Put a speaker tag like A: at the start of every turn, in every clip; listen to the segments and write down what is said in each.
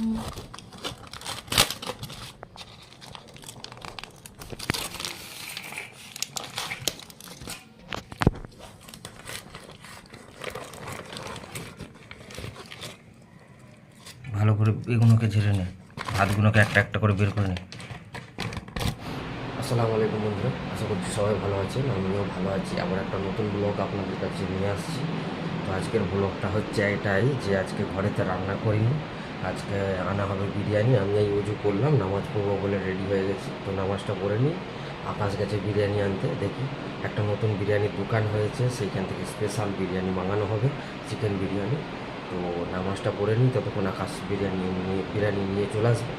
A: ভালো করে এগুলোকে ঝেড়ে নে। ভাতগুলোকে একটা একটা করে বের করে নে। আসসালামু আলাইকুম বন্ধুরা, আশা করছি সবাই ভালো আছেন, আমিও ভালো আছি। আবার একটা নতুন ব্লগ আপনাদের কাছে নিয়ে আসছি। তো আজকের ব্লগটা হচ্ছে এটাই যে আজকে ঘরেতে রান্না করিনি। আজকে আনা হবে বিরিয়ানি, আমি এই উজু করলাম, নামাজ পড়ব বলে রেডি হয়ে গেছি। তো নামাজটা পড়ে নিই, আকাশ গেছে বিরিয়ানি আনতে, দেখি একটা নতুন বিরিয়ানির দোকান হয়েছে, সেইখান থেকে স্পেশাল বিরিয়ানি মাঙানো হবে চিকেন বিরিয়ানি। তো নামাজটা পড়ে নিই, ততক্ষণ আকাশ বিরিয়ানি নিয়ে বিরিয়ানি নিয়ে চলে আসবে।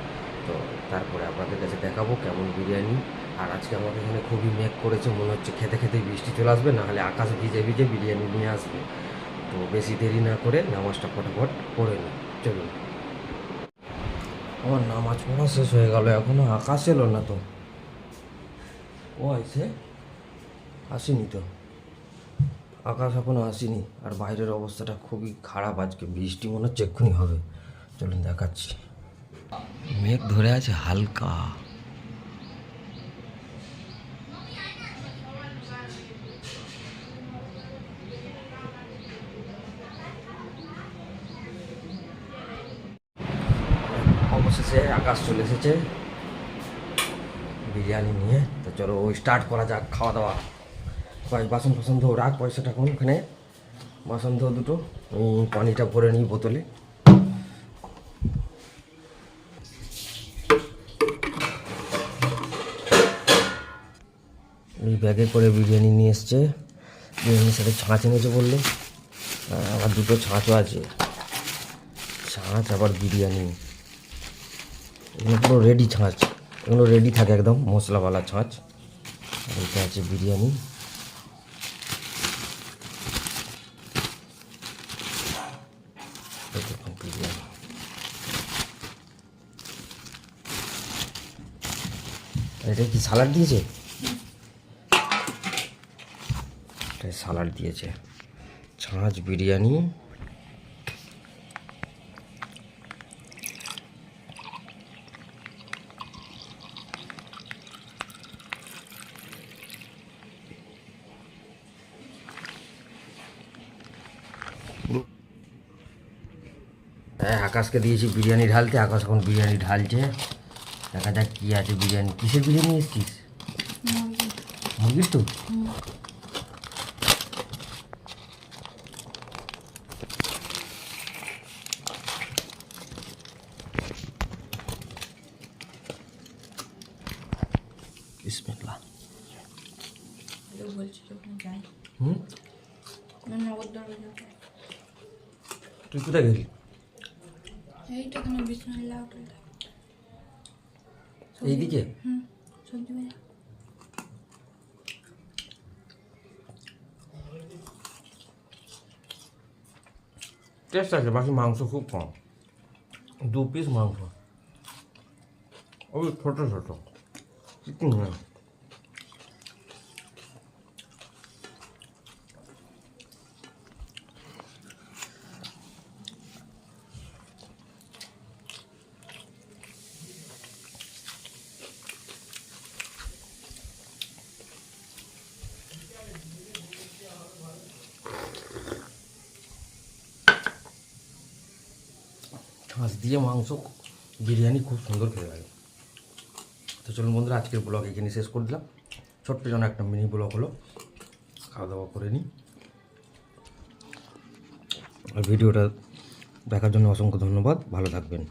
A: তো তারপরে আপনাদের কাছে দেখাবো কেমন বিরিয়ানি। আর আজকে আমাদের এখানে খুবই মেঘ করেছে, মনে হচ্ছে খেতে খেতে বৃষ্টি চলে আসবে নাহলে আকাশ ভিজে ভিজে বিরিয়ানি নিয়ে আসবে। তো বেশি দেরি না করে নামাজটা ফটাফট পড়ে নিই। চলুন। আমার নামাজ পড়া শেষ হয়ে গেল, এখনও আকাশ এলো না তো। ও আইসে আসেনি তো। আকাশ এখনও আসেনি, আর বাইরের অবস্থাটা খুবই খারাপ আজকে, বৃষ্টি মনে হচ্ছে এক্ষুনি হবে। চলুন দেখাচ্ছি। মেঘ ধরে আছে হালকা। অবশেষে আকাশ চলে এসেছে। বিরিয়ানি নিয়ে, তো চলো ওই স্টার্ট করা যাক খাওয়া দাওয়া কয়েক বাসন ফাসন ধো রাখ পয়সাটা কোন ওখানে বাসন ধো দুটো পানিটা ভরে নিই বোতলে। এই ব্যাগে করে বিরিয়ানি নিয়ে এসছে। বিরিয়ানির সাথে ছাঁচ এনেছে বলল। আবার দুটো ছাঁচও আছে। ছাঁচ, আবার বিরিয়ানি। এগুলো পুরো রেডি ছাঁচ। এগুলো রেডি থাকে একদম, মশলাওয়ালা ছাঁচ। এটা আছে বিরিয়ানি। বিরিয়ানি। এটা কি সালাড দিয়েছে? সালাড দিয়েছে। ছাঁচ, বিরিয়ানি। হ্যাঁ আকাশকে দিয়েছি বিরিয়ানি ঢালতে আকাশ এখন বিরিয়ানি ঢালছে। দেখা যাক কী আছে বিরিয়ানি। কিসের বিরিয়ানি এসছিস? মুরগির তো? বিসমিল্লাহ।
B: তো বলছি যখন যাই।
A: হুম? তুই কোথায় গেলি?
B: এইটা কেন বিছানা হোটেলটা
A: এইদিকে
B: হুম সবজি বাজার
A: টেস্ট আছে বাকি মাংস খুব কম দু পিস মাংস ওই ছোটো ছোটো কিছু মাছ দিয়ে মাংস বিরিয়ানি খুব সুন্দর খেতে লাগে। তো চলুন বন্ধুরা, আজকের ব্লগ এখানে শেষ করে দিলাম। ছোট্ট যেন একটা মিনি ব্লগ হলো। খাওয়া দাওয়া করে নিই। আর ভিডিওটা দেখার জন্য অসংখ্য ধন্যবাদ। ভালো থাকবেন।